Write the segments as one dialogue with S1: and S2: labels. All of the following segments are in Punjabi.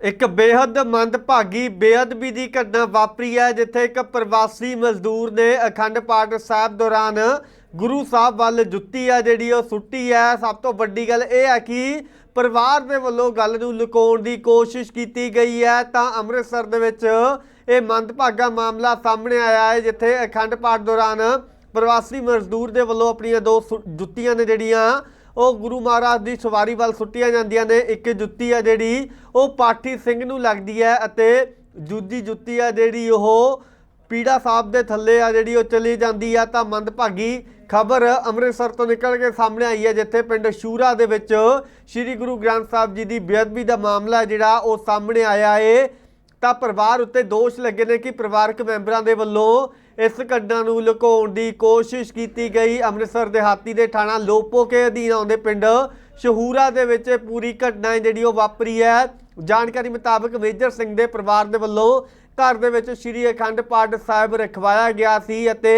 S1: ਇੱਕ ਬੇਹੱਦ ਮੰਦਭਾਗੀ ਬੇਅਦਬੀ ਦੀ ਘਟਨਾ ਵਾਪਰੀ ਹੈ, ਜਿੱਥੇ ਇੱਕ ਪ੍ਰਵਾਸੀ ਮਜ਼ਦੂਰ ਨੇ ਅਖੰਡ ਪਾਠ ਸਾਹਿਬ ਦੌਰਾਨ ਗੁਰੂ ਸਾਹਿਬ ਵੱਲ ਜੁੱਤੀ ਆ ਜਿਹੜੀ ਉਹ ਸੁੱਟੀ ਹੈ। ਸਭ ਤੋਂ ਵੱਡੀ ਗੱਲ ਇਹ ਹੈ ਕਿ ਪਰਿਵਾਰ ਦੇ ਵੱਲੋਂ ਗੱਲ ਨੂੰ ਲੁਕਾਉਣ ਦੀ ਕੋਸ਼ਿਸ਼ ਕੀਤੀ ਗਈ ਹੈ। ਤਾਂ ਅੰਮ੍ਰਿਤਸਰ ਦੇ ਵਿੱਚ ਇਹ ਮੰਦਭਾਗਾ ਮਾਮਲਾ ਸਾਹਮਣੇ ਆਇਆ ਹੈ, ਜਿੱਥੇ ਅਖੰਡ ਪਾਠ ਦੌਰਾਨ ਪ੍ਰਵਾਸੀ ਮਜ਼ਦੂਰ ਦੇ ਵੱਲੋਂ ਆਪਣੀਆਂ ਦੋ ਸੁ- ਜੁੱਤੀਆਂ ਨੇ ਜਿਹੜੀਆਂ ਉਹ ਗੁਰੂ ਮਹਾਰਾਜ ਦੀ ਸਵਾਰੀ ਵੱਲ ਸੁੱਟੀਆਂ ਜਾਂਦੀਆਂ ਨੇ। ਇੱਕ ਜੁੱਤੀ ਆ ਜਿਹੜੀ, ਉਹ ਪਾਠੀ ਸਿੰਘ ਨੂੰ ਲੱਗਦੀ ਹੈ ਅਤੇ ਦੂਜੀ ਜੁੱਤੀ ਆ ਜਿਹੜੀ, ਉਹ ਪੀੜਾ ਸਾਹਿਬ ਦੇ ਥੱਲੇ ਆ ਜਿਹੜੀ, ਉਹ ਚਲੀ ਜਾਂਦੀ ਆ। ਤਾਂ ਮੰਦਭਾਗੀ ਖਬਰ ਅੰਮ੍ਰਿਤਸਰ ਤੋਂ ਨਿਕਲ ਕੇ ਸਾਹਮਣੇ ਆਈ ਹੈ, ਜਿੱਥੇ ਪਿੰਡ ਸ਼ੂਰਾ ਦੇ ਵਿੱਚ ਸ੍ਰੀ ਗੁਰੂ ਗ੍ਰੰਥ ਸਾਹਿਬ ਜੀ ਦੀ ਬੇਅਦਬੀ ਦਾ ਮਾਮਲਾ ਜਿਹੜਾ, ਉਹ ਸਾਹਮਣੇ ਆਇਆ ਏ। ਤਾਂ ਪਰਿਵਾਰ ਉੱਤੇ ਦੋਸ਼ ਲੱਗੇ ਨੇ ਕਿ ਪਰਿਵਾਰਕ ਮੈਂਬਰਾਂ ਦੇ ਵੱਲੋਂ ਇਸ ਘਟਨਾ ਨੂੰ ਲੁਕਾਉਣ ਦੀ ਕੋਸ਼ਿਸ਼ ਕੀਤੀ ਗਈ। ਅੰਮ੍ਰਿਤਸਰ ਦਿਹਾਤੀ ਦੇ ਥਾਣਾ ਲੋਪੋਕੇ ਅਧੀਨ ਆਉਂਦੇ ਪਿੰਡ ਸ਼ਹੂਰਾ ਦੇ ਵਿੱਚ ਇਹ ਪੂਰੀ ਘਟਨਾ ਜਿਹੜੀ ਉਹ ਵਾਪਰੀ ਹੈ। ਜਾਣਕਾਰੀ ਮੁਤਾਬਕ ਮੇਜਰ ਸਿੰਘ ਦੇ ਪਰਿਵਾਰ ਦੇ ਵੱਲੋਂ ਘਰ ਦੇ ਵਿੱਚ ਸ੍ਰੀ ਅਖੰਡ ਪਾਠ ਸਾਹਿਬ ਰਖਵਾਇਆ ਗਿਆ ਸੀ ਅਤੇ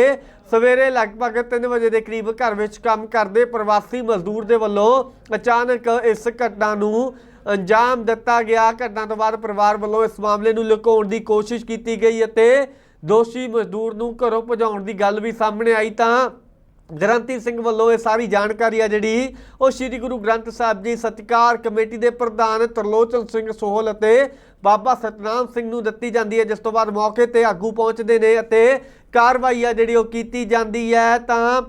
S1: ਸਵੇਰੇ ਲਗਭਗ 3 ਵਜੇ ਦੇ ਕਰੀਬ ਘਰ ਵਿੱਚ ਕੰਮ ਕਰਦੇ ਪ੍ਰਵਾਸੀ ਮਜ਼ਦੂਰ ਦੇ ਵੱਲੋਂ ਅਚਾਨਕ ਇਸ ਘਟਨਾ ਨੂੰ ਅੰਜਾਮ ਦਿੱਤਾ ਗਿਆ। ਘਟਨਾ ਤੋਂ ਬਾਅਦ ਪਰਿਵਾਰ ਵੱਲੋਂ ਇਸ ਮਾਮਲੇ ਨੂੰ ਲੁਕਾਉਣ ਦੀ ਕੋਸ਼ਿਸ਼ ਕੀਤੀ ਗਈ ਅਤੇ ਦੋਸ਼ੀ ਮਜ਼ਦੂਰ ਨੂੰ ਘਰੋਂ ਭਜਾਉਣ ਦੀ ਗੱਲ ਵੀ ਸਾਹਮਣੇ ਆਈ ਤਾਂ ਗ੍ਰੰਥੀ ਸਿੰਘ ਵੱਲੋਂ ਇਹ ਸਾਰੀ ਜਾਣਕਾਰੀ ਆ ਜਿਹੜੀ ਉਹ ਸ੍ਰੀ ਗੁਰੂ ਗ੍ਰੰਥ ਸਾਹਿਬ ਜੀ ਸਤਿਕਾਰ ਕਮੇਟੀ ਦੇ ਪ੍ਰਧਾਨ ਤਰਲੋਚਨ ਸਿੰਘ ਸੋਹਲ ਅਤੇ ਬਾਬਾ ਸਤਨਾਮ ਸਿੰਘ ਨੂੰ ਦਿੱਤੀ ਜਾਂਦੀ ਹੈ। ਜਿਸ ਤੋਂ ਬਾਅਦ ਮੌਕੇ ਤੇ ਆਗੂ ਪਹੁੰਚਦੇ ਨੇ ਅਤੇ ਕਾਰਵਾਈ ਆ ਜਿਹੜੀ ਉਹ ਕੀਤੀ ਜਾਂਦੀ ਹੈ ਤਾਂ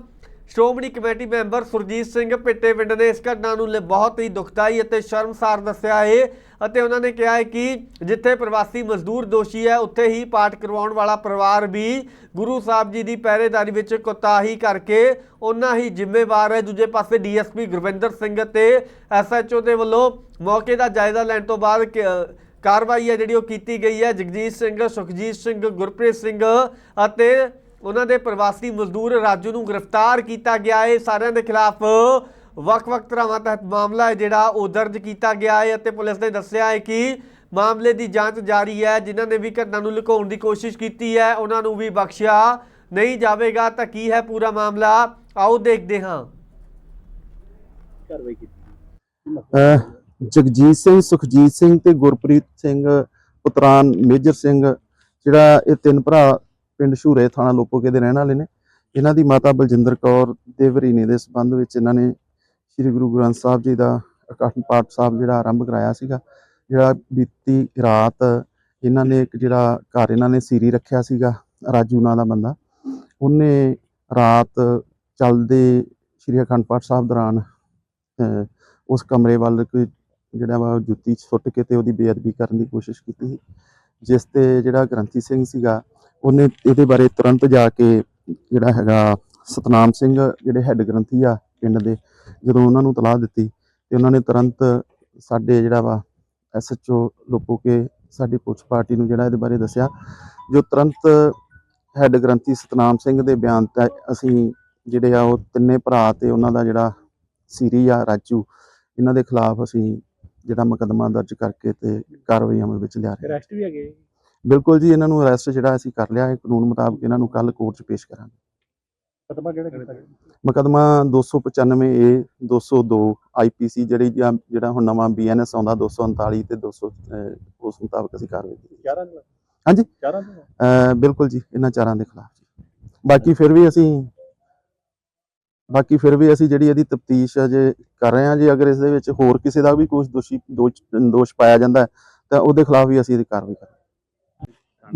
S1: ਸ਼੍ਰੋਮਣੀ ਕਮੇਟੀ ਮੈਂਬਰ ਸੁਰਜੀਤ ਸਿੰਘ ਪਿੱਟੇ ਪਿੰਡ ਨੇ ਇਸ ਘਟਨਾ ਨੂੰ ਲ- ਬਹੁਤ ਹੀ ਦੁਖਦਾਈ ਅਤੇ ਸ਼ਰਮਸਾਰ ਦੱਸਿਆ ਹੈ ਅਤੇ ਉਹਨਾਂ ਨੇ ਕਿਹਾ ਹੈ ਕਿ ਜਿੱਥੇ ਪ੍ਰਵਾਸੀ ਮਜ਼ਦੂਰ ਦੋਸ਼ੀ ਹੈ, ਉੱਥੇ ਹੀ ਪਾਠ ਕਰਵਾਉਣ ਵਾਲਾ ਪਰਿਵਾਰ ਵੀ ਗੁਰੂ ਸਾਹਿਬ ਜੀ ਦੀ ਪਹਿਰੇਦਾਰੀ ਵਿੱਚ ਕੋਤਾਹੀ ਕਰਕੇ ਉਹਨਾਂ ਹੀ ਜ਼ਿੰਮੇਵਾਰ ਹੈ। ਦੂਜੇ ਪਾਸੇ ਡੀਐਸਪੀ ਗੁਰਵਿੰਦਰ ਸਿੰਘ ਅਤੇ ਐਸਐਚਓ ਦੇ ਵੱਲੋਂ ਮੌਕੇ ਦਾ ਜਾਇਜ਼ਾ ਲੈਣ ਤੋਂ ਬਾਅਦ ਕ- ਕਾਰਵਾਈ ਹੈ ਜਿਹੜੀ ਉਹ ਕੀਤੀ ਗਈ ਹੈ। ਜਗਜੀਤ ਸਿੰਘ, ਸੁਖਜੀਤ ਸਿੰਘ, ਗੁਰਪ੍ਰੀਤ ਸਿੰਘ ਅਤੇ ਉਹਨਾਂ ਦੇ ਪ੍ਰਵਾਸੀ ਮਜ਼ਦੂਰ ਰਾਜੂ ਨੂੰ ਗ੍ਰਿਫਤਾਰ ਕੀਤਾ ਗਿਆ ਹੈ। ਸਾਰਿਆਂ ਦੇ ਖਿਲਾਫ ਵੱਖ-ਵੱਖ ਤਰ੍ਹਾਂ ਤਹਿਤ ਮਾਮਲਾ ਹੈ ਜਿਹੜਾ ਉਹ ਦਰਜ ਕੀਤਾ ਗਿਆ ਹੈ ਅਤੇ ਪੁਲਿਸ ਨੇ ਦੱਸਿਆ ਹੈ ਕਿ ਮਾਮਲੇ ਦੀ ਜਾਂਚ ਜਾਰੀ ਹੈ। ਜਿਨ੍ਹਾਂ ਨੇ ਵੀ ਘਟਨਾ ਨੂੰ ਲੁਕਾਉਣ ਦੀ ਕੋਸ਼ਿਸ਼ ਕੀਤੀ ਹੈ ਉਹਨਾਂ ਨੂੰ ਵੀ ਬਖਸ਼ਿਆ ਨਹੀਂ ਜਾਵੇਗਾ। ਤਾਂ ਕੀ ਹੈ ਪੂਰਾ ਮਾਮਲਾ? ਆਓ ਦੇਖਦੇ ਹਾਂ।
S2: ਕਾਰਵਾਈ ਕੀਤੀ
S3: ਜਗਜੀਤ ਸਿੰਘ ਸੁਖਜੀਤ ਸਿੰਘ ਤੇ ਗੁਰਪ੍ਰੀਤ ਸਿੰਘ ਪੁੱਤਰਾਨ ਮੇਜਰ ਸਿੰਘ ਜਿਹੜਾ ਇਹ ਤਿੰਨ ਭਰਾ ਪਿੰਡ ਸ਼ੂਰੇ ਥਾਣਾ ਲੋਪੋਕੇ ਦੇ ਰਹਿਣ ਵਾਲੇ ਨੇ। ਇਹਨਾਂ ਦੀ ਮਾਤਾ ਬਲਜਿੰਦਰ ਕੌਰ ਦੇ ਵਰੀਨੇ ਦੇ ਸੰਬੰਧ ਵਿੱਚ ਇਹਨਾਂ ਨੇ ਸ੍ਰੀ ਗੁਰੂ ਗ੍ਰੰਥ ਸਾਹਿਬ ਜੀ ਦਾ ਅਕਾਠ ਪਾਠ ਸਾਹਿਬ ਜਿਹੜਾ ਆਰੰਭ ਕਰਾਇਆ ਸੀਗਾ। ਜਿਹੜਾ ਬੀਤੀ ਰਾਤ ਇਹਨਾਂ ਨੇ ਇੱਕ ਜਿਹੜਾ ਘਰ ਇਹਨਾਂ ਨੇ ਸੀਰੀ ਰੱਖਿਆ ਸੀਗਾ, ਰਾਜੂ ਨਾਂ ਦਾ ਬੰਦਾ। ਉਹਨੇ ਰਾਤ ਚੱਲਦੇ ਸ੍ਰੀ ਅਖੰਡ ਪਾਠ ਸਾਹਿਬ ਦੌਰਾਨ ਉਸ ਕਮਰੇ ਵੱਲ ਕੋਈ ਜਿਹੜਾ ਵਾ ਉਹ ਜੁੱਤੀ ਸੁੱਟ ਕੇ ਤੇ ਉਹਦੀ ਬੇਅਦਬੀ ਕਰਨ ਦੀ ਕੋਸ਼ਿਸ਼ ਕੀਤੀ ਸੀ। ਜਿਸ ਤੇ ਜਿਹੜਾ ਗ੍ਰੰਥੀ ਸਿੰਘ ਸੀਗਾ ਉਹਨੇ ਇਹਦੇ ਬਾਰੇ ਤੁਰੰਤ ਜਾ ਕੇ ਜਿਹੜਾ ਹੈਗਾ ਸਤਨਾਮ ਸਿੰਘ ਜਿਹੜੇ ਹੈੱਡ ਗ੍ਰੰਥੀ ਆ ਪਿੰਡ ਦੇ, ਜਦੋਂ ਉਹਨਾਂ ਨੂੰ ਤਲਾਹ ਦਿੱਤੀ ਤੇ ਉਹਨਾਂ ਨੇ ਤੁਰੰਤ ਸਾਡੇ ਜਿਹੜਾ ਵਾ ਐਸਐਚਓ ਲੋਪੋ ਕੇ ਸਾਡੀ ਪੁਲਿਸ ਪਾਰਟੀ ਨੂੰ ਜਿਹੜਾ ਇਹਦੇ ਬਾਰੇ ਦੱਸਿਆ, ਜੋ ਤੁਰੰਤ ਹੈੱਡ ਗ੍ਰੰਥੀ ਸਤਨਾਮ ਸਿੰਘ ਦੇ ਬਿਆਨ ਤੇ ਅਸੀਂ ਜਿਹੜੇ ਆ ਉਹ ਤਿੰਨੇ ਭਰਾ ਤੇ ਉਹਨਾਂ ਦਾ ਜਿਹੜਾ ਸੀਰੀ ਆ ਰਾਜੂ, ਇਹਨਾਂ ਦੇ ਖਿਲਾਫ ਅਸੀਂ ਜਿਹੜਾ ਮੁਕੱਦਮਾ ਦਰਜ ਕਰਕੇ ਤੇ ਕਾਰਵਾਈ ਅਮਲ ਵਿੱਚ ਲਿਆ ਰਹੇ ਹਾਂ।
S2: ਅਰੈਸਟ ਵੀ ਹੈਗੇ
S3: ਬਿਲਕੁਲ ਜੀ ਇਹਨਾਂ ਨੂੰ ਅਰੈਸਟ ਜਿਹੜਾ ਅਸੀਂ ਕਰ ਲਿਆ ਹੈ ਕਾਨੂੰਨ ਮੁਤਾਬਕ ਇਹਨਾਂ ਨੂੰ ਕੱਲ ਕੋਰਟ 'ਚ ਪੇਸ਼ ਕਰਾਂਗੇ।
S2: ਖਤਮਾ ਕਿਹੜਾ ਕੀਤਾ ਗਿਆ?
S3: ਮੁਕੱਦਮਾ 295 ਏ 202 ਆਈਪੀਸੀ ਜਿਹੜੀ ਜਾਂ- ਜਿਹੜਾ ਹੁਣ ਨਵਾਂ ਬੀਐਨਐਸ ਆਉਂਦਾ 239 ਤੇ 200 ਅਹ, ਉਸ ਮੁਤਾਬਕ ਅਸੀਂ ਕਾਰਵਾਈ ਕੀਤੀ।
S2: ਦੇ
S3: ਹਾਂਜੀ।
S2: ਦੇ
S3: ਬਿਲਕੁਲ ਜੀ ਇਹਨਾਂ ਚਾਰਾਂ ਦੇ ਖਿਲਾਫ ਜੀ। ਬਾਕੀ ਫਿਰ ਵੀ ਅਸੀਂ ਬਾਕੀ ਫਿਰ ਵੀ ਅਸੀਂ ਜਿਹੜੀ ਇਹਦੀ ਤਫਤੀਸ਼ ਅਜੇ ਕਰ ਰਹੇ ਹਾਂ ਜੀ ਅਗਰ ਇਸ ਦੇ ਵਿੱਚ ਹੋਰ ਕਿਸੇ ਦਾ ਵੀ ਕੋਈ ਦੋਸ਼ੀ ਦੋਸ਼ ਪਾਇਆ ਜਾਂਦਾ ਤਾਂ ਉਹਦੇ ਖਿਲਾਫ ਵੀ ਅਸੀਂ ਇਹਦੀ ਕਾਰਵਾਈ ਕਰਾਂਗੇ।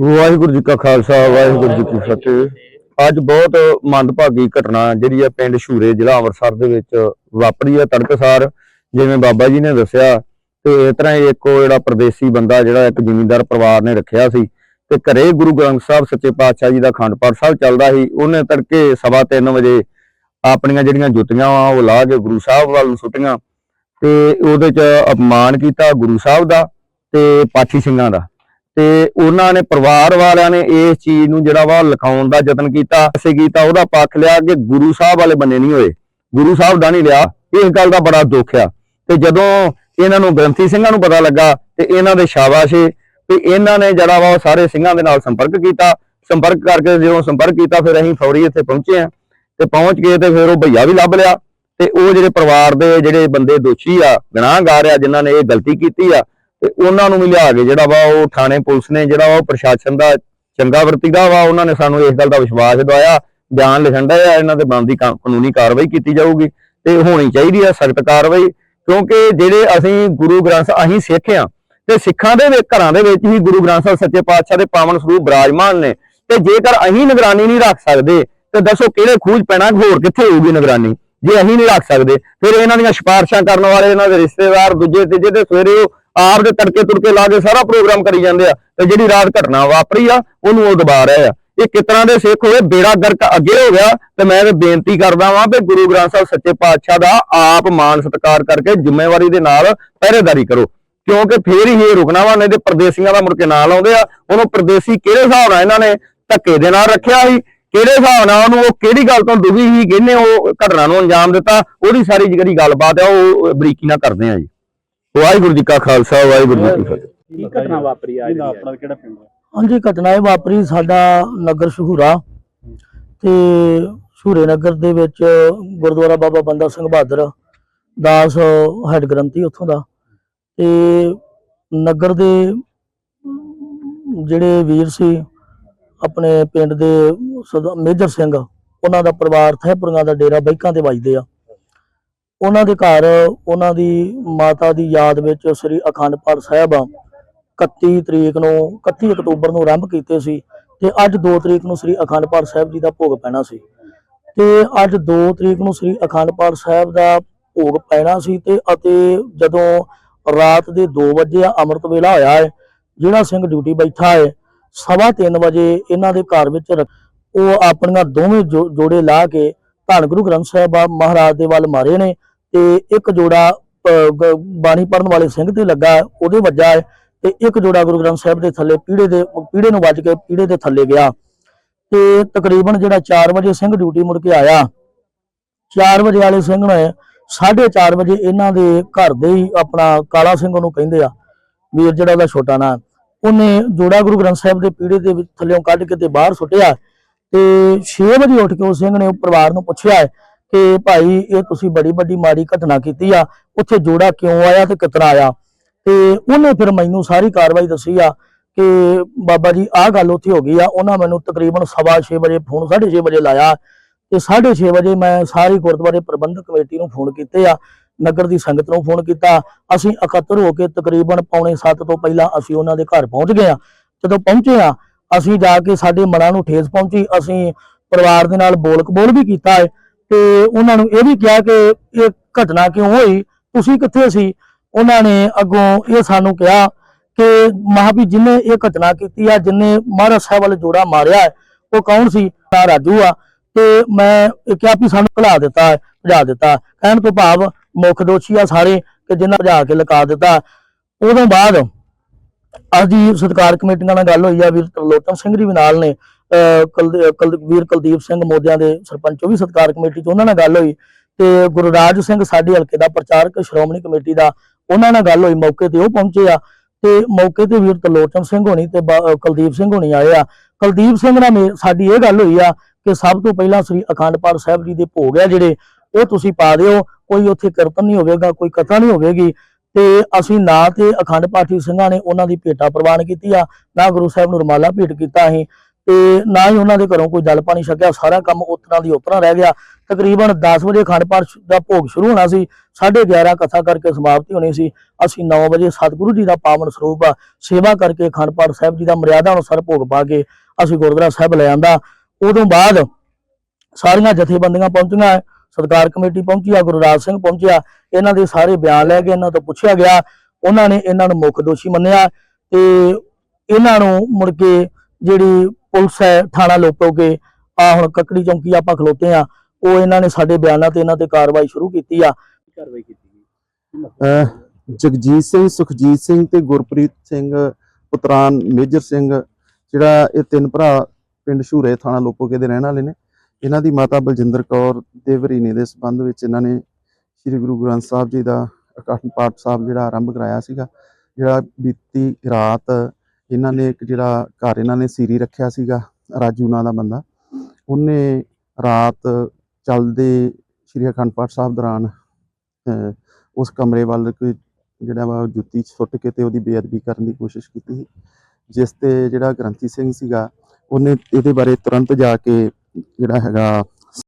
S4: ਵਾਹਿਗੁਰੂ ਜੀ ਕਾ ਖਾਲਸਾ, ਵਾਹਿਗੁਰੂ ਜੀ ਕੀ ਫਤਿਹ। ਅੱਜ ਬਹੁਤ ਮੰਦਭਾਗੀ ਘਟਨਾ ਜਿਹੜੀ ਆ ਪਿੰਡ ਸ਼ੂਰੇ ਜ਼ਿਲ੍ਹਾ ਅੰਮ੍ਰਿਤਸਰ ਦੇ ਵਿੱਚ ਵਾਪਰੀ ਆ ਤੜਕਸਾਰ, ਜਿਵੇਂ ਬਾਬਾ ਜੀ ਨੇ ਦੱਸਿਆ। ਤੇ ਇਸ ਤਰ੍ਹਾਂ ਹੀ ਇੱਕ ਉਹ ਜਿਹੜਾ ਪਰਦੇਸੀ ਬੰਦਾ ਜਿਹੜਾ ਇੱਕ ਜ਼ਿਮੀਂਦਾਰ ਪਰਿਵਾਰ ਨੇ ਰੱਖਿਆ ਸੀ। ਤੇ ਘਰੇ ਗੁਰੂ ਗ੍ਰੰਥ ਸਾਹਿਬ ਸੱਚੇ ਪਾਤਸ਼ਾਹ ਜੀ ਦਾ ਅਖੰਡ ਪਾਠ ਸਾਹਿਬ ਚੱਲਦਾ ਸੀ। ਉਹਨੇ ਤੜਕੇ ਸਵਾ ਤਿੰਨ ਵਜੇ ਆਪਣੀਆਂ ਜਿਹੜੀਆਂ ਜੁੱਤੀਆਂ ਵਾ, ਉਹ ਲਾ ਕੇ ਗੁਰੂ ਸਾਹਿਬ ਵੱਲ ਨੂੰ ਸੁੱਟੀਆਂ। ਤੇ ਉਹਦੇ ਚ ਅਪਮਾਨ ਕੀਤਾ ਗੁਰੂ ਸਾਹਿਬ ਦਾ ਤੇ ਪਾਠੀ ਸਿੰਘਾਂ ਦਾ। ਤੇ ਉਹਨਾਂ ਨੇ ਪਰਿਵਾਰ ਵਾਲਿਆਂ ਨੇ ਇਸ ਚੀਜ਼ ਨੂੰ ਜਿਹੜਾ ਵਾ ਲਿਖਾਉਣ ਦਾ ਯਤਨ ਕੀਤਾ ਅਸੀਂ ਕੀਤਾ, ਉਹਦਾ ਪੱਖ ਲਿਆ ਕਿ ਗੁਰੂ ਸਾਹਿਬ ਵਾਲੇ ਬੰਨੇ ਨਹੀਂ ਹੋਏ। ਗੁਰੂ ਸਾਹਿਬ ਦਾ ਨਹੀਂ ਲਿਆ। ਇਸ ਗੱਲ ਦਾ ਬੜਾ ਦੁੱਖ ਆ। ਤੇ ਜਦੋਂ ਇਹਨਾਂ ਨੂੰ ਗ੍ਰੰਥੀ ਸਿੰਘਾਂ ਨੂੰ ਪਤਾ ਲੱਗਾ ਤੇ ਇਹਨਾਂ ਦੇ ਸ਼ਾਬਾਸ਼ੇ, ਤੇ ਇਹਨਾਂ ਨੇ ਜਿਹੜਾ ਵਾ ਉਹ ਸਾਰੇ ਸਿੰਘਾਂ ਦੇ ਨਾਲ ਸੰਪਰਕ ਕੀਤਾ। ਸੰਪਰਕ ਕਰਕੇ ਜਦੋਂ ਸੰਪਰਕ ਕੀਤਾ, ਫਿਰ ਅਸੀਂ ਫੌਰੀ ਇੱਥੇ ਪਹੁੰਚੇ ਆ ਤੇ ਪਹੁੰਚ ਗਏ ਤੇ ਫਿਰ ਉਹ ਭਈਆ ਵੀ ਲੱਭ ਲਿਆ। ਤੇ ਉਹ ਜਿਹੜੇ ਪਰਿਵਾਰ ਦੇ ਜਿਹੜੇ ਬੰਦੇ ਦੋਸ਼ੀ ਆ, ਗੁਨਾਹਗਾਰ ਆ, ਜਿਨ੍ਹਾਂ ਨੇ ਇਹ ਗਲਤੀ ਕੀਤੀ ਆ ਤੇ ਉਹਨਾਂ ਨੂੰ ਵੀ ਲਿਆ ਕੇ ਜਿਹੜਾ ਵਾ ਉਹ ਥਾਣੇ ਪੁਲਿਸ ਨੇ ਜਿਹੜਾ ਵਾ ਉਹ ਪ੍ਰਸ਼ਾਸਨ ਦਾ ਚੰਗਾ ਵਰਤੀਦਾ ਵਾ, ਉਹਨਾਂ ਨੇ ਸਾਨੂੰ ਇਸ ਗੱਲ ਦਾ ਵਿਸ਼ਵਾਸ ਦਿਵਾਇਆ, ਬਿਆਨ ਲਿਖਣ ਦਾ ਇਹਨਾਂ ਤੇ ਬਣਦੀ ਕਾਨੂੰਨੀ ਕਾਰਵਾਈ ਕੀਤੀ ਜਾਊਗੀ ਤੇ ਹੋਣੀ ਚਾਹੀਦੀ ਆ ਸਖਤ ਕਾਰਵਾਈ, ਕਿਉਂਕਿ ਜਿਹੜੇ ਅਸੀਂ ਗੁਰੂ ਗ੍ਰੰਥ ਅਸੀਂ ਸਿੱਖ ਆ ਤੇ ਸਿੱਖਾਂ ਦੇ ਘਰਾਂ ਦੇ ਵਿੱਚ ਹੀ ਗੁਰੂ ਗ੍ਰੰਥ ਸਾਹਿਬ ਸੱਚੇ ਪਾਤਸ਼ਾਹ ਦੇ ਪਾਵਨ ਸਰੂਪ ਬਰਾਜਮਾਨ ਨੇ ਤੇ ਜੇਕਰ ਅਸੀਂ ਨਿਗਰਾਨੀ ਨਹੀਂ ਰੱਖ ਸਕਦੇ, ਤੇ ਦੱਸੋ ਕਿਹੜੇ ਖੂਜ ਪੈਣਾ, ਹੋਰ ਕਿੱਥੇ ਹੋਊਗੀ ਨਿਗਰਾਨੀ? ਜੇ ਅਸੀਂ ਨਹੀਂ ਰੱਖ ਸਕਦੇ, ਫਿਰ ਇਹਨਾਂ ਦੀਆਂ ਸਿਫਾਰਸ਼ਾਂ ਕਰਨ ਵਾਲੇ, ਇਹਨਾਂ ਦੇ ਰਿਸ਼ਤੇਦਾਰ, ਦੂਜੇ ਤੀਜੇ ਤੇ ਸਵੇਰੇ ਉਹ ਆਪ ਦੇ ਤੜਕੇ ਤੁੜਕੇ ਲਾ ਕੇ ਸਾਰਾ ਪ੍ਰੋਗਰਾਮ ਕਰੀ ਜਾਂਦੇ ਆ ਤੇ ਜਿਹੜੀ ਰਾਤ ਘਟਨਾ ਵਾਪਰੀ ਆ, ਉਹਨੂੰ ਉਹ ਦਬਾ ਰਹੇ ਆ। ਇਹ ਕਿਸ ਤਰ੍ਹਾਂ ਦੇ ਸਿੱਖ ਹੋਏ? ਬੇੜਾ ਗਰਕ ਅੱਗੇ ਹੋ ਗਿਆ ਤੇ ਮੈਂ ਤੇ ਬੇਨਤੀ ਕਰਦਾ ਵਾਂ ਵੀ ਗੁਰੂ ਗ੍ਰੰਥ ਸਾਹਿਬ ਸੱਚੇ ਪਾਤਸ਼ਾਹ ਦਾ ਆਪ ਮਾਨ ਸਤਿਕਾਰ ਕਰਕੇ ਜ਼ਿੰਮੇਵਾਰੀ ਦੇ ਨਾਲ ਪਹਿਰੇਦਾਰੀ ਕਰੋ। ਕਿਉਂਕਿ ਫੇਰ ਹੀ ਇਹ ਰੁਕਣਾ ਵਾ, ਨਹੀਂ ਤੇ ਪਰਦੇਸੀਆਂ ਦਾ ਮੁੜ ਕੇ ਨਾਲ ਆਉਂਦੇ ਆ। ਉਹਨੂੰ ਪਰਦੇਸੀ ਕਿਹੜੇ ਹਿਸਾਬ ਨਾਲ ਇਹਨਾਂ ਨੇ ਧੱਕੇ ਦੇ ਨਾਲ ਰੱਖਿਆ ਸੀ? ਕਿਹੜੇ ਹਿਸਾਬ ਨਾਲ ਉਹਨੂੰ ਉਹ ਕਿਹੜੀ ਗੱਲ ਤੋਂ ਦੁਖੀ ਸੀ? ਕਿਹਨੇ ਉਹ ਘਟਨਾ ਨੂੰ ਅੰਜਾਮ ਦਿੱਤਾ? ਉਹਦੀ ਸਾਰੀ ਜਿਹੜੀ ਗੱਲਬਾਤ ਆ, ਉਹ ਬਰੀਕੀ ਨਾਲ ਕਰਦੇ ਆ ਜੀ। ਵਾਹਿਗੁਰੂ ਜੀ ਕਾ ਖਾਲਸਾ ਵਾਹਿਗੁਰੂ ਜੀ ਕੀ ਫਤਿਹ।
S2: ਕੀ ਘਟਨਾ ਵਾਪਰੀ ਆ ਇਹਦਾ ਆਪਣਾ ਕਿਹੜਾ ਪਿੰਡ ਹੈ?
S5: ਹਾਂਜੀ ਘਟਨਾ ਇਹ ਵਾਪਰੀ ਸਾਡਾ ਨਗਰ ਸ਼ਹੂਰਾ ਤੇ ਸ਼ਹੂਰੇ ਨਗਰ ਦੇ ਵਿੱਚ ਗੁਰਦੁਆਰਾ ਬਾਬਾ ਬੰਦਾ ਸਿੰਘ ਬਹਾਦਰ ਦਾਸ ਹੈਡ ਗ੍ਰੰਥੀ ਉੱਥੋਂ ਦਾ ਤੇ ਨਗਰ ਦੇ ਜਿਹੜੇ ਵੀਰ ਸੀ ਆਪਣੇ ਪਿੰਡ ਦੇ ਮੇਜਰ ਸਿੰਘ ਉਹਨਾਂ ਦਾ ਪਰਿਵਾਰ ਥੈਪੁਰੀਆਂ ਦਾ ਡੇਰਾ ਬਾਈਕਾਂ ਤੇ ਵੱਜਦੇ ਆ। ਉਹਨਾਂ ਦੇ ਘਰ, ਉਹਨਾਂ ਦੀ ਮਾਤਾ ਦੀ ਯਾਦ ਵਿੱਚ ਸ੍ਰੀ ਅਖੰਡ ਪਾਠ ਸਾਹਿਬ 31 ਤਰੀਕ ਨੂੰ 31 ਅਕਤੂਬਰ ਨੂੰ ਆਰੰਭ ਕੀਤੇ ਸੀ ਤੇ ਅੱਜ 2 ਤਰੀਕ ਨੂੰ ਸ੍ਰੀ ਅਖੰਡ ਪਾਠ ਸਾਹਿਬ ਜੀ ਦਾ ਭੋਗ ਪੈਣਾ ਸੀ। ਤੇ ਅੱਜ 2 ਤਰੀਕ ਨੂੰ ਸ੍ਰੀ ਅਖੰਡ ਪਾਠ ਸਾਹਿਬ ਦਾ ਭੋਗ ਪੈਣਾ ਸੀ ਤੇ ਅਤੇ ਜਦੋਂ ਰਾਤ ਦੇ 2 ਵਜੇ ਅੰਮ੍ਰਿਤ ਵੇਲਾ ਹੋਇਆ ਹੈ, ਜਿਹੜਾ ਸਿੰਘ ਡਿਊਟੀ ਬੈਠਾ ਹੈ, ਸਵਾ ਤਿੰਨ ਵਜੇ ਇਹਨਾਂ ਦੇ ਘਰ ਵਿੱਚ ਉਹ ਆਪਣੀਆਂ ਦੋਵੇਂ ਜੋ- ਜੋੜੇ ਲਾ ਕੇ ਧੰਨ ਗੁਰੂ ਗ੍ਰੰਥ ਸਾਹਿਬ ਮਹਾਰਾਜ ਦੇ ਵੱਲ ਮਾਰੇ ਨੇ ਤੇ ਇੱਕ ਜੋੜਾ ਅਹ, ਬਾਣੀ ਪੜਨ ਵਾਲੇ ਸਿੰਘ ਤੇ ਲੱਗਾ ਉਹਦੇ ਵੱਜਾ ਹੈ ਤੇ ਇੱਕ ਜੋੜਾ ਗੁਰੂ ਗ੍ਰੰਥ ਸਾਹਿਬ ਦੇ ਥੱਲੇ ਪੀੜੇ ਦੇ ਪੀੜੇ ਨੂੰ ਵੱਜ ਕੇ ਪੀੜੇ ਦੇ ਥੱਲੇ ਗਿਆ। ਤੇ ਤਕਰੀਬਨ ਜਿਹੜਾ 4 ਵਜੇ ਸਿੰਘ ਡਿਊਟੀ ਮੁੜ ਕੇ ਆਇਆ 4 ਵਜੇ ਵਾਲੇ ਸਿੰਘ ਨੇ 4:30 ਵਜੇ ਇਹਨਾਂ ਦੇ ਘਰ ਦੇ ਹੀ ਆਪਣਾ ਕਾਲਾ ਸਿੰਘ ਉਹਨੂੰ ਕਹਿੰਦੇ ਆ ਵੀਰ ਜਿਹੜਾ ਉਹਦਾ ਛੋਟਾ ਨਾਂ ਉਹਨੇ ਜੋੜਾ ਗੁਰੂ ਗ੍ਰੰਥ ਸਾਹਿਬ ਦੇ ਪੀੜੇ ਦੇ ਵਿੱਚ ਥੱਲੇੋਂ ਕੱਢ ਕੇ ਤੇ ਬਾਹਰ ਸੁੱਟਿਆ। ਤੇ 6 ਵਜੇ ਉੱਠ ਕੇ ਉਹ ਸਿੰਘ ਨੇ ਉਹ ਪਰਿਵਾਰ ਨੂੰ ਪੁੱਛਿਆ ਹੈ ਕਿ ਭਾਈ, ਇਹ ਤੁਸੀਂ ਬੜੀ ਵੱਡੀ ਮਾੜੀ ਘਟਨਾ ਕੀਤੀ ਆ, ਉੱਥੇ ਜੋੜਾ ਕਿਉਂ ਆਇਆ ਤੇ ਕਿਤਨਾ ਆਇਆ? ਤੇ ਉਹਨੇ ਫਿਰ ਮੈਨੂੰ ਸਾਰੀ ਕਾਰਵਾਈ ਦੱਸੀ ਆ ਕਿ ਬਾਬਾ ਜੀ, ਆਹ ਗੱਲ ਉੱਥੇ ਹੋ ਗਈ ਆ, ਉਹਨਾਂ ਮੈਨੂੰ ਤਕਰੀਬਨ ਸਵਾ ਛੇ ਵਜੇ ਫੋਨ 6:30 ਵਜੇ ਲਾਇਆ ਤੇ 6:30 ਵਜੇ ਮੈਂ ਸਾਰੀ ਗੁਰਦੁਆਰੇ ਪ੍ਰਬੰਧਕ ਕਮੇਟੀ ਨੂੰ ਫੋਨ ਕੀਤੇ ਆ, ਨਗਰ ਦੀ ਸੰਗਤ ਨੂੰ ਫੋਨ ਕੀਤਾ, ਅਸੀਂ ਇਕੱਤਰ ਹੋ ਕੇ ਤਕਰੀਬਨ ਪੌਣੇ 7 ਤੋਂ ਪਹਿਲਾਂ ਅਸੀਂ ਉਹਨਾਂ ਦੇ ਘਰ ਪਹੁੰਚ ਗਏ ਆ। ਜਦੋਂ ਪਹੁੰਚੇ ਆ ਅਸੀਂ ਜਾ ਕੇ ਸਾਡੇ ਮਨਾਂ ਨੂੰ ਠੇਸ ਪਹੁੰਚੀ ਅਸੀਂ ਪਰਿਵਾਰ ਦੇ ਨਾਲ ਬੋਲ ਕਬੋਲ ਵੀ ਕੀਤਾ ਹੈ ਤੇ ਉਹਨਾਂ ਨੂੰ ਇਹ ਵੀ ਕਿਹਾ ਕਿ ਇਹ ਘਟਨਾ ਕਿਉਂ ਹੋਈ ਤੁਸੀਂ ਕਿੱਥੇ ਸੀ? ਉਹਨਾਂ ਨੇ ਅੱਗੋਂ ਇਹ ਸਾਨੂੰ ਕਿਹਾ ਕਿ ਮਹਾਵੀ ਜਿਹਨੇ ਇਹ ਘਟਨਾ ਕੀਤੀ ਆ ਜਿਨੇ ਮਹਾਰਾਜ ਸਾਹਿਬ ਵਾਲੇ ਜੋੜਾ ਮਾਰਿਆ ਹੈ, ਉਹ ਕੌਣ ਸੀ? ਤਾਂ ਰਾਜੂ ਆ ਤੇ ਮੈਂ ਇਹ ਕਿਹਾ ਵੀ ਸਾਨੂੰ ਭੁਲਾ ਦਿੱਤਾ ਹੈ, ਭਜਾ ਦਿੱਤਾ ਕਹਿਣ ਤੋਂ ਭਾਵ ਮੁੱਖ ਦੋਸ਼ੀ ਆ ਸਾਰੇ ਕਿ ਜਿਨ੍ਹਾਂ ਭਜਾ ਕੇ ਲਗਾ ਦਿੱਤਾ। ਉਦੋਂ ਬਾਅਦ ਅੱਜ ਦੀ ਸਤਕਾਰ ਕਮੇਟੀਆਂ ਨਾਲ ਗੱਲ ਹੋਈ ਆ, ਵੀਰ ਤਰਲੋਚਨ ਸਿੰਘ ਜੀ ਵੀ ਨਾਲ ਨੇ ਵੀਰ ਕੁਲਦੀਪ ਸਿੰਘ ਮੋਦਿਆਂ ਦੇ ਸਰਪੰਚ, ਉਹ ਵੀ ਸਤਕਾਰ ਕਮੇਟੀ ਚ, ਉਹਨਾਂ ਨਾਲ ਗੱਲ ਹੋਈ ਤੇ ਗੁਰਰਾਜ ਸਿੰਘ ਸਾਡੇ ਹਲਕੇ ਦਾ ਪ੍ਰਚਾਰਕ, ਸ਼੍ਰੋਮਣੀ ਕਮੇਟੀ ਦਾ, ਉਹਨਾਂ ਨਾਲ ਗੱਲ ਹੋਈ, ਮੌਕੇ ਤੇ ਉਹ ਪਹੁੰਚੇ ਆ ਤੇ ਮੌਕੇ ਤੇ ਵੀਰ ਤਰਲੋਚਨ ਸਿੰਘ ਹੋਣੀ ਤੇ ਬਾ- ਕੁਲਦੀਪ ਸਿੰਘ ਹੋਣੀ ਆਏ ਆ। ਕੁਲਦੀਪ ਸਿੰਘ ਨਾਲ ਮੇ- ਸਾਡੀ ਇਹ ਗੱਲ ਹੋਈ ਆ ਕਿ ਸਭ ਤੋਂ ਪਹਿਲਾਂ ਸ੍ਰੀ ਅਖੰਡ ਪਾਠ ਸਾਹਿਬ ਜੀ ਦੇ ਭੋਗ ਆ ਜਿਹੜੇ, ਉਹ ਤੁਸੀਂ ਪਾ ਦਿਓ, ਕੋਈ ਉੱਥੇ ਕੀਰਤਨ ਨਹੀਂ ਹੋਵੇਗਾ, ਕੋਈ ਕਥਾ ਨਹੀਂ ਹੋਵੇਗੀ। ਤੇ ਅਸੀਂ ਨਾ ਤੇ ਅਖੰਡ ਪਾਠੀ ਸਿੰਘਾਂ ਨੇ ਉਹਨਾਂ ਦੀ ਭੇਟਾ ਪ੍ਰਵਾਨ ਕੀਤੀ ਆ, ਨਾ ਗੁਰੂ ਸਾਹਿਬ ਨੂੰ ਰਮਾਲਾ ਭੇਟ ਕੀਤਾ ਅਸੀਂ ਤੇ ਨਾ ਹੀ ਉਹਨਾਂ ਦੇ ਘਰੋਂ ਕੋਈ ਜਲ ਪਾਣੀ ਛਕਿਆ, ਸਾਰਾ ਕੰਮ ਉਤਰਾਂ ਦੀ ਉਤਰਾਂ ਰਹਿ ਗਿਆ। ਤਕਰੀਬਨ 10 ਵਜੇ ਅਖੰਡ ਪਾਠ ਦਾ ਭੋਗ ਸ਼ੁਰੂ ਹੋਣਾ ਸੀ 11:30 ਕਥਾ ਕਰਕੇ ਸਮਾਪਤੀ ਹੋਣੀ ਸੀ, ਅਸੀਂ 9 ਵਜੇ ਸਤਿਗੁਰੂ ਜੀ ਦਾ ਪਾਵਨ ਸਰੂਪ ਆ, ਸੇਵਾ ਕਰਕੇ ਅਖੰਡ ਪਾਠ ਸਾਹਿਬ ਜੀ ਦਾ ਮਰਿਆਦਾ ਅਨੁਸਾਰ ਭੋਗ ਪਾ ਕੇ ਅਸੀਂ ਗੁਰਦੁਆਰਾ ਸਾਹਿਬ ਲੈ ਆਂਦਾ। ਉਦੋਂ ਬਾਅਦ ਸਾਰੀਆਂ ਜਥੇਬੰਦੀਆਂ ਪਹੁੰਚੀਆਂ ਸਤਕਾਰ ਕਮੇਟੀ ਪਹੁੰਚੀ ਆ ਗੁਰਰਾਜ ਸਿੰਘ ਪਹੁੰਚਿਆ। ਇਹਨਾਂ ਦੇ ਸਾਰੇ ਬਿਆਨ ਲੈ ਕੇ ਇਹਨਾਂ ਤੋਂ ਪੁੱਛਿਆ ਗਿਆ। ਉਹਨਾਂ ਨੇ ਇਹਨਾਂ ਨੂੰ ਮੁੱਖ ਦੋਸ਼ੀ ਮੰਨਿਆ ਤੇ ਇਹਨਾਂ ਨੂੰ ਮੁੜ ਕੇ ਜਿਹੜੀ ਪੁਲਿਸ ਹੈ ਥਾਣਾ ਲੋਪੋਗੇ ਆ ਹੁਣ ਕੱਕੜੀ ਚੌਂਕੀ ਆਪਾਂ ਖਲੋਤੇ ਆ ਉਹ ਇਹਨਾਂ ਨੇ ਸਾਡੇ ਬਿਆਨਾਂ ਤੇ ਇਹਨਾਂ ਤੇ ਕਾਰਵਾਈ ਸ਼ੁਰੂ ਕੀਤੀ ਆ।
S2: ਕਾਰਵਾਈ ਕੀਤੀ
S3: ਜਗਜੀਤ ਸਿੰਘ ਸੁਖਜੀਤ ਸਿੰਘ ਤੇ ਗੁਰਪ੍ਰੀਤ ਸਿੰਘ ਪੁੱਤਰਾਨ ਮੇਜਰ ਸਿੰਘ ਜਿਹੜਾ ਇਹ ਤਿੰਨ ਭਰਾ ਪਿੰਡ ਸ਼ੂਰੇ ਥਾਣਾ ਲੋਪੋਕੇ ਦੇ ਰਹਿਣ ਵਾਲੇ ਨੇ। ਇਹਨਾਂ ਦੀ ਮਾਤਾ ਬਲਜਿੰਦਰ ਕੌਰ ਦੇ ਵਰੀਨੇ ਦੇ ਸੰਬੰਧ ਵਿੱਚ ਇਹਨਾਂ ਨੇ ਸ੍ਰੀ ਗੁਰੂ ਗ੍ਰੰਥ ਸਾਹਿਬ ਜੀ ਦਾ ਅਖੰਡ ਪਾਠ ਸਾਹਿਬ ਜਿਹੜਾ ਆਰੰਭ ਕਰਾਇਆ ਸੀਗਾ, ਜਿਹੜਾ ਬੀਤੀ ਰਾਤ ਇਹਨਾਂ ਨੇ ਇੱਕ ਜਿਹੜਾ ਘਰ ਇਹਨਾਂ ਨੇ ਸੀਰੀ ਰੱਖਿਆ ਸੀਗਾ, ਰਾਜੂ ਨਾਂ ਦਾ ਬੰਦਾ, ਉਹਨੇ ਰਾਤ ਚੱਲਦੇ ਸ੍ਰੀ ਅਖੰਡ ਪਾਠ ਸਾਹਿਬ ਦੌਰਾਨ ਉਸ ਕਮਰੇ ਵੱਲ ਕੋਈ ਜਿਹੜਾ ਵਾ ਉਹ ਜੁੱਤੀ ਸੁੱਟ ਕੇ ਤੇ ਉਹਦੀ ਬੇਅਦਬੀ ਕਰਨ ਦੀ ਕੋਸ਼ਿਸ਼ ਕੀਤੀ ਸੀ, ਜਿਸ ਤੇ ਜਿਹੜਾ ਗ੍ਰੰਥੀ ਸਿੰਘ ਸੀਗਾ, ਉਹਨੇ ਇਹਦੇ ਬਾਰੇ ਤੁਰੰਤ ਜਾ ਕੇ ਜਿਹੜਾ ਹੈਗਾ